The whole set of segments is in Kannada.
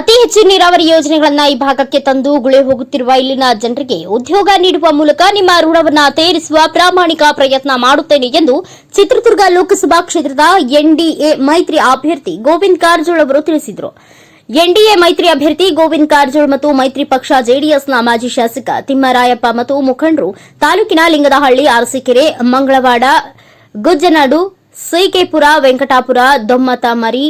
ಅತಿ ಹೆಚ್ಚು ನೀರಾವರಿ ಯೋಜನೆಗಳನ್ನ ಈ ಭಾಗಕ್ಕೆ ತಂದು ಗುಳೆ ಹೋಗುತ್ತಿರುವ ಇಲ್ಲಿನ ಜನರಿಗೆ ಉದ್ಯೋಗ ನೀಡುವ ಮೂಲಕ ನಿಮ್ಮ ಋಣವನ್ನ ತೀರಿಸುವ ಪ್ರಾಮಾಣಿಕ ಪ್ರಯತ್ನ ಮಾಡುತ್ತೇನೆ ಎಂದು ಚಿತ್ರದುರ್ಗ ಲೋಕಸಭಾ ಕ್ಷೇತ್ರದ ಎನ್ಡಿಎ ಮೈತ್ರಿ ಅಭ್ಯರ್ಥಿ ಗೋವಿಂದ್ ಕಾರಜೋಳ ಅವರು ತಿಳಿಸಿದರು. ಎನ್ಡಿಎ ಮೈತ್ರಿ ಅಭ್ಯರ್ಥಿ ಗೋವಿಂದ್ ಕಾರಜೋಳ ಮತ್ತು ಮೈತ್ರಿ ಪಕ್ಷ ಜೆಡಿಎಸ್ನ ಮಾಜಿ ಶಾಸಕ ತಿಮ್ಮರಾಯಪ್ಪ ಮತ್ತು ಮುಖಂಡರು ತಾಲೂಕಿನ ಲಿಂಗದಹಳ್ಳಿ, ಅರಸೀಕೆರೆ, ಮಂಗಳವಾಡ, ಗುಜ್ಜನಾಡು, ಸೈಕೆಪುರ, ವೆಂಕಟಾಪುರ, ದೊಮ್ಮತಮರಿ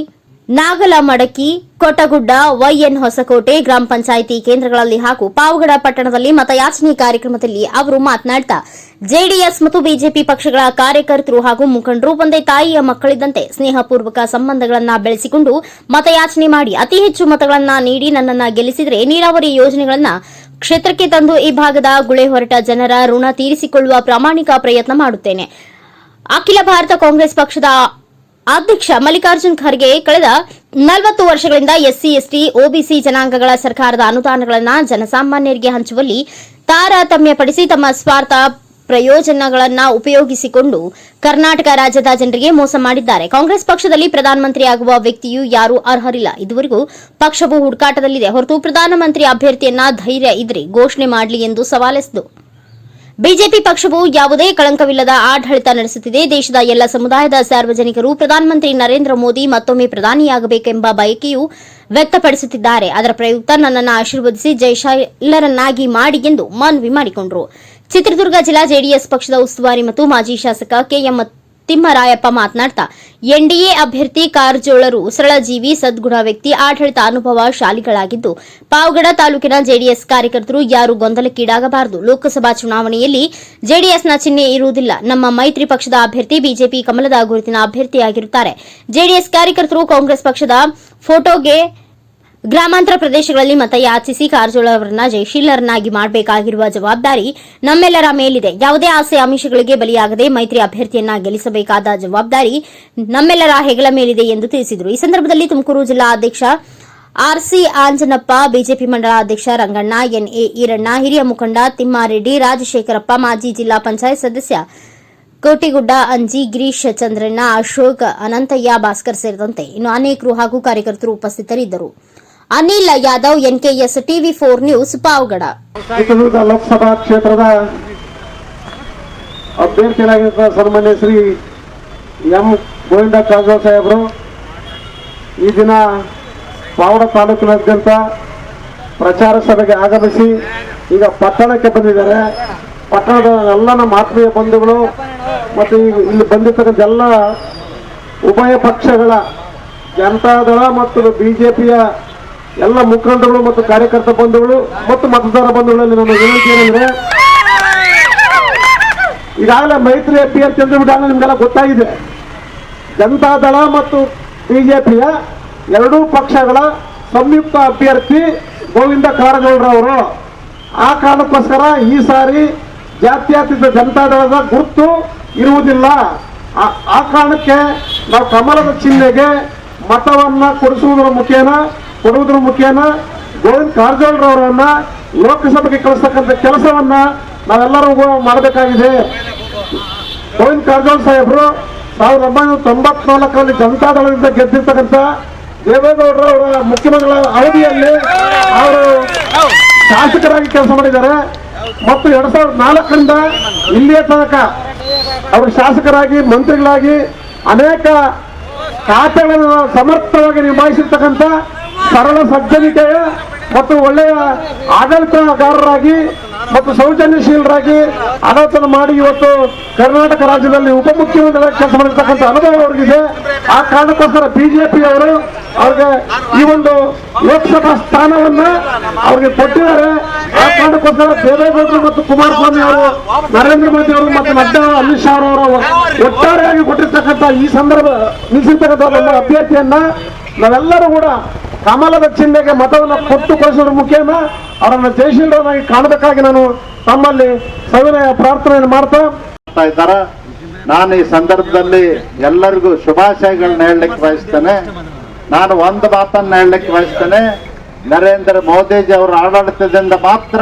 ನಾಗಲಮಡಕಿ ಕೊಟ್ಟಗುಡ್ಡ ವೈಎನ್ ಹೊಸಕೋಟೆ ಗ್ರಾಮ ಪಂಚಾಯಿತಿ ಕೇಂದ್ರಗಳಲ್ಲಿ ಹಾಗೂ ಪಾವಗಡ ಪಟ್ಟಣದಲ್ಲಿ ಮತಯಾಚನೆ ಕಾರ್ಯಕ್ರಮದಲ್ಲಿ ಅವರು ಮಾತನಾಡ್ತಾ, ಜೆಡಿಎಸ್ ಮತ್ತು ಬಿಜೆಪಿ ಪಕ್ಷಗಳ ಕಾರ್ಯಕರ್ತರು ಹಾಗೂ ಮುಖಂಡರು ಒಂದೇ ತಾಯಿಯ ಮಕ್ಕಳಿದ್ದಂತೆ ಸ್ನೇಹಪೂರ್ವಕ ಸಂಬಂಧಗಳನ್ನು ಬೆಳೆಸಿಕೊಂಡು ಮತಯಾಚನೆ ಮಾಡಿ ಅತಿ ಹೆಚ್ಚು ಮತಗಳನ್ನು ನೀಡಿ ನನ್ನನ್ನು ಗೆಲ್ಲಿಸಿದರೆ ನೀರಾವರಿ ಯೋಜನೆಗಳನ್ನು ಕ್ಷೇತ್ರಕ್ಕೆ ತಂದು ಈ ಭಾಗದ ಗುಳೆ ಹೊರಟ ಜನರ ಋಣ ತೀರಿಸಿಕೊಳ್ಳುವ ಪ್ರಾಮಾಣಿಕ ಪ್ರಯತ್ನ ಮಾಡುತ್ತೇನೆ. ಅಖಿಲ ಭಾರತ ಕಾಂಗ್ರೆಸ್ ಪಕ್ಷದ ಅಧ್ಯಕ್ಷ ಮಲ್ಲಿಕಾರ್ಜುನ್ ಖರ್ಗೆ ಕಳೆದ ನಲವತ್ತು ವರ್ಷಗಳಿಂದ ಎಸ್ಸಿ, ಎಸ್ಟಿ ಒಬಿಸಿ ಜನಾಂಗಗಳ ಸರ್ಕಾರದ ಅನುದಾನಗಳನ್ನು ಜನಸಾಮಾನ್ಯರಿಗೆ ಹಂಚುವಲ್ಲಿ ತಾರತಮ್ಯಪಡಿಸಿ ತಮ್ಮ ಸ್ವಾರ್ಥ ಪ್ರಯೋಜನಗಳನ್ನು ಉಪಯೋಗಿಸಿಕೊಂಡು ಕರ್ನಾಟಕ ರಾಜ್ಯದ ಜನರಿಗೆ ಮೋಸ ಮಾಡಿದ್ದಾರೆ. ಕಾಂಗ್ರೆಸ್ ಪಕ್ಷದಲ್ಲಿ ಪ್ರಧಾನಮಂತ್ರಿ ಆಗುವ ವ್ಯಕ್ತಿಯು ಯಾರೂ ಅರ್ಹರಿಲ್ಲ. ಇದುವರೆಗೂ ಪಕ್ಷವು ಹುಡುಕಾಟದಲ್ಲಿದೆ. ಹೊರತು ಪ್ರಧಾನಮಂತ್ರಿ ಅಭ್ಯರ್ಥಿಯನ್ನ ಧೈರ್ಯ ಇದ್ರೆ ಘೋಷಣೆ ಮಾಡಲಿ ಎಂದು ಸವಾಲೆಸೆದು ಬಿಜೆಪಿ ಪಕ್ಷವು ಯಾವುದೇ ಕಳಂಕವಿಲ್ಲದ ಆಡಳಿತ ನಡೆಸುತ್ತಿದೆ. ದೇಶದ ಎಲ್ಲ ಸಮುದಾಯದ ಸಾರ್ವಜನಿಕರು ಪ್ರಧಾನಮಂತ್ರಿ ನರೇಂದ್ರ ಮೋದಿ ಮತ್ತೊಮ್ಮೆ ಪ್ರಧಾನಿಯಾಗಬೇಕೆಂಬ ಬಯಕೆಯು ವ್ಯಕ್ತಪಡಿಸುತ್ತಿದ್ದಾರೆ. ಅದರ ಪ್ರಯುಕ್ತ ನನ್ನನ್ನು ಆಶೀರ್ವದಿಸಿ ಜಯಶಾಲರನ್ನಾಗಿ ಮಾಡಿ ಎಂದು ಮನವಿ ಮಾಡಿಕೊಂಡರು. ಚಿತ್ರದುರ್ಗ ಜಿಲ್ಲಾ ಜೆಡಿಎಸ್ ಪಕ್ಷದ ಉಸ್ತುವಾರಿ ಮತ್ತು ಮಾಜಿ ಶಾಸಕ ಕೆಎಂ ತಿಮ್ಮರಾಯಪ್ಪ ಮಾತನಾಡ್ತಾ, ಎನ್ಡಿಎ ಅಭ್ಯರ್ಥಿ ಕಾರಜೋಳರು ಸರಳ ಜೀವಿ, ಸದ್ಗುಣ ವ್ಯಕ್ತಿ, ಆಡಳಿತ ಅನುಭವ ಶಾಲಿಗಳಾಗಿದ್ದು ಪಾವಗಡ ತಾಲೂಕಿನ ಜೆಡಿಎಸ್ ಕಾರ್ಯಕರ್ತರು ಯಾರು ಗೊಂದಲಕ್ಕೀಡಾಗಬಾರದು. ಲೋಕಸಭಾ ಚುನಾವಣೆಯಲ್ಲಿ ಜೆಡಿಎಸ್ನ ಚಿಹ್ನೆ ಇರುವುದಿಲ್ಲ. ನಮ್ಮ ಮೈತ್ರಿ ಪಕ್ಷದ ಅಭ್ಯರ್ಥಿ ಬಿಜೆಪಿ ಕಮಲದ ಗುರುತಿನ ಅಭ್ಯರ್ಥಿಯಾಗಿರುತ್ತಾರೆ. ಜೆಡಿಎಸ್ ಕಾರ್ಯಕರ್ತರು ಕಾಂಗ್ರೆಸ್ ಪಕ್ಷದ ಫೋಟೋಗೆ ಗ್ರಾಮಾಂತರ ಪ್ರದೇಶಗಳಲ್ಲಿ ಮತಯಾಚಿಸಿ ಕಾರಜೋಳ ಅವರನ್ನ ಜಯಶೀಲರನ್ನಾಗಿ ಮಾಡಬೇಕಾಗಿರುವ ಜವಾಬ್ದಾರಿ ನಮ್ಮೆಲ್ಲರ ಮೇಲಿದೆ. ಯಾವುದೇ ಆಸೆ ಆಮಿಷಗಳಿಗೆ ಬಲಿಯಾಗದೆ ಮೈತ್ರಿ ಅಭ್ಯರ್ಥಿಯನ್ನ ಗೆಲ್ಲಿಸಬೇಕಾದ ಜವಾಬ್ದಾರಿ ನಮ್ಮೆಲ್ಲರ ಹೆಗಲ ಮೇಲಿದೆ ಎಂದು ತಿಳಿಸಿದರು. ಈ ಸಂದರ್ಭದಲ್ಲಿ ತುಮಕೂರು ಜಿಲ್ಲಾ ಅಧ್ಯಕ್ಷ ಆರ್ಸಿ ಆಂಜನಪ್ಪ, ಬಿಜೆಪಿ ಮಂಡಲ ಅಧ್ಯಕ್ಷ ರಂಗಣ್ಣ ಎನ್ಎ ಈರಣ್ಣ, ಹಿರಿಯ ಮುಖಂಡ ತಿಮ್ಮಾರೆಡ್ಡಿ, ರಾಜಶೇಖರಪ್ಪ, ಮಾಜಿ ಜಿಲ್ಲಾ ಪಂಚಾಯತ್ ಸದಸ್ಯ ಕೋಟಿಗುಡ್ಡ, ಅಂಜಿ, ಗಿರೀಶ್ ಚಂದ್ರಣ್ಣ, ಅಶೋಕ್ ಅನಂತಯ್ಯ, ಭಾಸ್ಕರ್ ಸೇರಿದಂತೆ ಇನ್ನು ಅನೇಕರು ಹಾಗೂ ಕಾರ್ಯಕರ್ತರು ಉಪಸ್ಥಿತರಿದ್ದರು. Anil Yadav, NKS TV four news Pavagada. Chitradurga Lok Sabha ಕ್ಷೇತ್ರದ ಅಭ್ಯರ್ಥಿಯಾಗಿರುವ ಸನ್ಮಾನ್ಯ ಶ್ರೀ ಎಂ. ಗೋವಿಂದ ಕಾರಜೋಳ ಸಾಹೇಬರು. ಈ ದಿನ ಪಾವಡ ತಾಲೂಕಿನಾದ್ಯಂತ ಪ್ರಚಾರ ಸಭೆಗೆ ಆಗಮಿಸಿ ಈಗ ಪಟ್ಟಣಕ್ಕೆ ಬಂದಿದ್ದಾರೆ. ಪಟ್ಟಣದ ಎಲ್ಲ ನಮ್ಮ ಆತ್ಮೀಯ ಬಂಧುಗಳು ಮತ್ತು ಇಲ್ಲಿ ಬಂದಿರ್ತಕ್ಕಂಥ ಎಲ್ಲ ಉಭಯ ಪಕ್ಷಗಳ ಜನತಾದಳ ಮತ್ತು ಬಿಜೆಪಿಯ ಎಲ್ಲ ಮುಖಂಡರು ಮತ್ತು ಕಾರ್ಯಕರ್ತ ಬಂಧುಗಳು ಮತ್ತು ಮತದಾರ ಬಂಧುಗಳಲ್ಲಿ ನನ್ನ ವಿನಂತಿ ಏನಂದ್ರೆ, ಈಗಾಗಲೇ ಮೈತ್ರಿ ಅಭ್ಯರ್ಥಿ ಅಂದ್ರೆ ಬಿಡಾಗ ನಿಮ್ಗೆಲ್ಲ ಗೊತ್ತಾಗಿದೆ. ಜನತಾದಳ ಮತ್ತು ಬಿಜೆಪಿಯ ಎರಡೂ ಪಕ್ಷಗಳ ಸಂಯುಕ್ತ ಅಭ್ಯರ್ಥಿ ಗೋವಿಂದ ಕಾರಜೋಳರವರು. ಆ ಕಾರಣಕ್ಕೋಸ್ಕರ ಈ ಸಾರಿ ಜಾತ್ಯತೀತ ಜನತಾದಳದ ಗುರುತು ಇರುವುದಿಲ್ಲ. ಆ- ಆ ಕಾರಣಕ್ಕೆ ನಾವು ಕಮಲದ ಚಿಹ್ನೆಗೆ ಮತವನ್ನು ಕೊಡಿಸುವುದರ ಮುಖೇನ ಕೊಡುವುದರ ಮುಖೇನ ಗೋವಿಂದ ಕಾರಜೋಳರವರನ್ನ ಲೋಕಸಭೆಗೆ ಕಳಿಸ್ತಕ್ಕಂಥ ಕೆಲಸವನ್ನ ನಾವೆಲ್ಲರೂ ಮಾಡಬೇಕಾಗಿದೆ. ಗೋವಿಂದ ಕಾರಜೋಳ ಸಾಹೇಬರು ಸಾವಿರದ ಒಂಬೈನೂರ ತೊಂಬತ್ನಾಲ್ಕರಲ್ಲಿ ಜನತಾದಳದಿಂದ ಗೆದ್ದಿರ್ತಕ್ಕಂಥ ದೇವೇಗೌಡರು ಅವರ ಮುಖ್ಯಮಂತ್ರಿಗಳ ಅವಧಿಯಲ್ಲಿ ಅವರು ಶಾಸಕರಾಗಿ ಕೆಲಸ ಮಾಡಿದ್ದಾರೆ. ಮತ್ತು ಎರಡ್ ಸಾವಿರದ ನಾಲ್ಕರಿಂದ ಇಲ್ಲಿಯ ತನಕ ಅವರು ಶಾಸಕರಾಗಿ, ಮಂತ್ರಿಗಳಾಗಿ ಅನೇಕ ಖಾತೆಗಳನ್ನು ಸಮರ್ಥವಾಗಿ ನಿಭಾಯಿಸಿರ್ತಕ್ಕಂಥ ಸರಳ ಸಜ್ಜನಿಕೆಯ ಮತ್ತು ಒಳ್ಳೆಯ ಆಡಳಿತಗಾರರಾಗಿ ಮತ್ತು ಸೌಜನ್ಯಶೀಲರಾಗಿ ಆಡಳಿತ ಮಾಡಿ ಇವತ್ತು ಕರ್ನಾಟಕ ರಾಜ್ಯದಲ್ಲಿ ಉಪಮುಖ್ಯಮಂತ್ರಿಗಳ ಕೆಲಸ ಮಾಡಿರ್ತಕ್ಕಂಥ ಅನುಭವ ಅವರಿಗಿದೆ. ಆ ಕಾರಣಕ್ಕೋಸ್ಕರ ಬಿಜೆಪಿ ಅವರು ಅವ್ರಿಗೆ ಈ ಒಂದು ಲೋಕಸಭಾ ಸ್ಥಾನವನ್ನ ಅವ್ರಿಗೆ ಕೊಟ್ಟಿದ್ದಾರೆ. ಆ ಕಾರಣಕ್ಕೋಸ್ಕರ ದೇವೇಗೌಡರು ಮತ್ತು ಕುಮಾರಸ್ವಾಮಿ ಅವರು, ನರೇಂದ್ರ ಮೋದಿ ಅವರು ಮತ್ತು ನಡ್ಡಾ, ಅಮಿತ್ ಶಾ ಅವರು ಒಟ್ಟಾರೆಯಾಗಿ ಕೊಟ್ಟಿರ್ತಕ್ಕಂಥ ಈ ಸಂದರ್ಭ, ನಿಲ್ಲಿಸಿರ್ತಕ್ಕಂಥ ಅಭ್ಯರ್ಥಿಯನ್ನ ನಾವೆಲ್ಲರೂ ಕೂಡ ಕಮಲದ ಚಿಹ್ನೆಗೆ ಮತವನ್ನು ಕೊಟ್ಟು ಕಳಿಸೋದ್ರ ಮುಖೇನ? ಅವರನ್ನು ಜಯಶೀಲರನ್ನಾಗಿ ಕಾಣಬೇಕಾಗಿ ನಾನು ತಮ್ಮಲ್ಲಿ ಸವಿನಯ ಪ್ರಾರ್ಥನೆಯನ್ನು ಮಾಡ್ತಾ ಮಾಡ್ತಾ ಇದ್ದಾರೆ? ನಾನು ಈ ಸಂದರ್ಭದಲ್ಲಿ ಎಲ್ಲರಿಗೂ ಶುಭಾಶಯಗಳನ್ನ ಹೇಳಲಿಕ್ಕೆ ಬಯಸ್ತೇನೆ. ನಾನು ಒಂದು ಮಾತನ್ನ ಹೇಳಲಿಕ್ಕೆ ಬಯಸ್ತೇನೆ. ನರೇಂದ್ರ ಮೋದಿಜಿ ಅವರ ಆಡಳಿತದಿಂದ ಮಾತ್ರ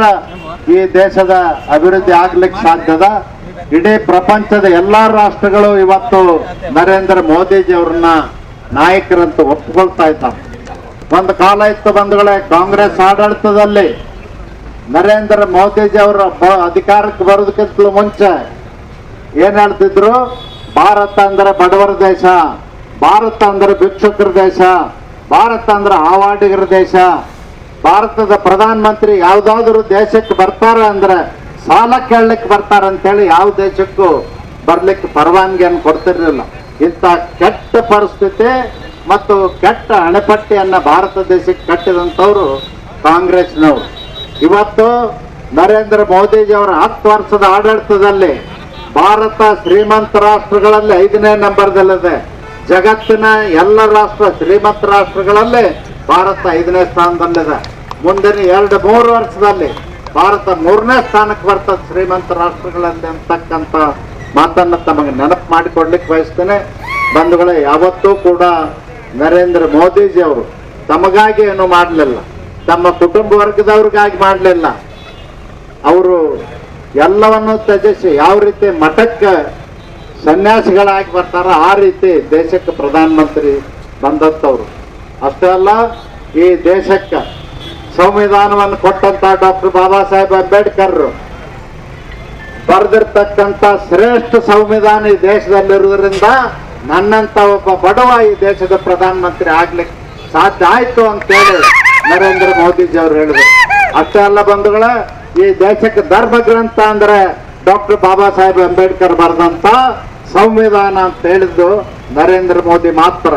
ಈ ದೇಶದ ಅಭಿವೃದ್ಧಿ ಆಗ್ಲಿಕ್ಕೆ ಸಾಧ್ಯದ. ಇಡೀ ಪ್ರಪಂಚದ ಎಲ್ಲಾ ರಾಷ್ಟ್ರಗಳು ಇವತ್ತು ನರೇಂದ್ರ ಮೋದಿಜಿ ಅವ್ರನ್ನ ನಾಯಕರಂತ ಒಪ್ಪಿಕೊಳ್ತಾ ಇದ್ದಾರೆ ಒಂದು ಕಾಲ ಇತ್ತು ಬಂಧುಗಳೇ, ಕಾಂಗ್ರೆಸ್ ಆಡಳಿತದಲ್ಲಿ ನರೇಂದ್ರ ಮೋದಿಜಿ ಅವರ ಅಧಿಕಾರಕ್ಕೆ ಬರೋದಕ್ಕಿಂತಲೂ ಮುಂಚೆ ಏನ್ ಹೇಳ್ತಿದ್ರು? ಭಾರತ ಅಂದ್ರೆ ಬಡವರ ದೇಶ, ಭಾರತ ಅಂದ್ರೆ ಭಿಕ್ಷುಕರ ದೇಶ, ಭಾರತ ಅಂದ್ರೆ ಹಾವಾಡಿಗರ ದೇಶ. ಭಾರತದ ಪ್ರಧಾನ ಮಂತ್ರಿ ಯಾವ್ದಾದ್ರು ದೇಶಕ್ಕೆ ಬರ್ತಾರೆ ಅಂದ್ರೆ ಸಾಲ ಕೇಳಲಿಕ್ಕೆ ಬರ್ತಾರೆ ಅಂತೇಳಿ ಯಾವ ದೇಶಕ್ಕೂ ಬರ್ಲಿಕ್ಕೆ ಪರವಾನಗಿಯನ್ನು ಕೊಡ್ತಿರ್ಲಿಲ್ಲ. ಇಂಥ ಕೆಟ್ಟ ಪರಿಸ್ಥಿತಿ ಮತ್ತು ಕೆಟ್ಟ ಅಣೆಪಟ್ಟೆಯನ್ನು ಭಾರತ ದೇಶಕ್ಕೆ ಕಟ್ಟಿದಂಥವ್ರು ಕಾಂಗ್ರೆಸ್ನವರು. ಇವತ್ತು ನರೇಂದ್ರ ಮೋದಿಜಿ ಅವರ ಹತ್ತು ವರ್ಷದ ಆಡಳಿತದಲ್ಲಿ ಭಾರತ ಶ್ರೀಮಂತ ರಾಷ್ಟ್ರಗಳಲ್ಲಿ ಐದನೇ ನಂಬರ್ದಲ್ಲಿದೆ. ಜಗತ್ತಿನ ಎಲ್ಲ ರಾಷ್ಟ್ರ ಶ್ರೀಮಂತ ರಾಷ್ಟ್ರಗಳಲ್ಲಿ ಭಾರತ ಐದನೇ ಸ್ಥಾನದಲ್ಲಿದೆ. ಮುಂದಿನ ಎರಡು ಮೂರು ವರ್ಷದಲ್ಲಿ ಭಾರತ ಮೂರನೇ ಸ್ಥಾನಕ್ಕೆ ಬರ್ತದೆ ಶ್ರೀಮಂತ ರಾಷ್ಟ್ರಗಳಲ್ಲಿ ಅಂತಕ್ಕಂಥ ಮಾತನ್ನು ತಮಗೆ ನೆನಪು ಮಾಡಿಕೊಡ್ಲಿಕ್ಕೆ ಬಯಸ್ತೇನೆ. ಬಂಧುಗಳೇ, ಯಾವತ್ತೂ ಕೂಡ ನರೇಂದ್ರ ಮೋದಿಜಿ ಅವರು ತಮಗಾಗಿ ಏನು ಮಾಡಲಿಲ್ಲ. ತಮ್ಮ ಕುಟುಂಬ ವರ್ಗದವ್ರಿಗಾಗಿ ಮಾಡಲಿಲ್ಲ. ಅವರು ಎಲ್ಲವನ್ನು ತ್ಯಜಿಸಿ ಯಾವ ರೀತಿ ಮಠಕ್ಕೆ ಸನ್ಯಾಸಿಗಳಾಗಿ ಬರ್ತಾರೋ ಆ ರೀತಿ ದೇಶಕ್ಕೆ ಪ್ರಧಾನಮಂತ್ರಿ ಬಂದಂಥವ್ರು ಅಷ್ಟೇ ಅಲ್ಲ, ಈ ದೇಶಕ್ಕೆ ಸಂವಿಧಾನವನ್ನು ಕೊಟ್ಟಂತ ಡಾಕ್ಟರ್ ಬಾಬಾ ಸಾಹೇಬ್ ಅಂಬೇಡ್ಕರ್ ಬರೆದಿರ್ತಕ್ಕಂಥ ಶ್ರೇಷ್ಠ ಸಂವಿಧಾನ ಈ ದೇಶದಲ್ಲಿರುವುದರಿಂದ ನನ್ನಂತ ಒಬ್ಬ ಬಡವ ಈ ದೇಶದ ಪ್ರಧಾನಮಂತ್ರಿ ಆಗ್ಲಿಕ್ಕೆ ಸಾಧ್ಯ ಆಯ್ತು ಅಂತೇಳಿ ನರೇಂದ್ರ ಮೋದಿಜಿ ಅವರು ಹೇಳಿದ್ರು. ಅಷ್ಟೇ ಅಲ್ಲ ಬಂಧುಗಳ, ಈ ದೇಶಕ್ಕೆ ಧರ್ಮ ಗ್ರಂಥ ಅಂದ್ರೆ ಡಾಕ್ಟರ್ ಬಾಬಾ ಸಾಹೇಬ್ ಅಂಬೇಡ್ಕರ್ ಬರೆದಂತ ಸಂವಿಧಾನ ಅಂತ ಹೇಳಿದ್ದು ನರೇಂದ್ರ ಮೋದಿ ಮಾತ್ರ.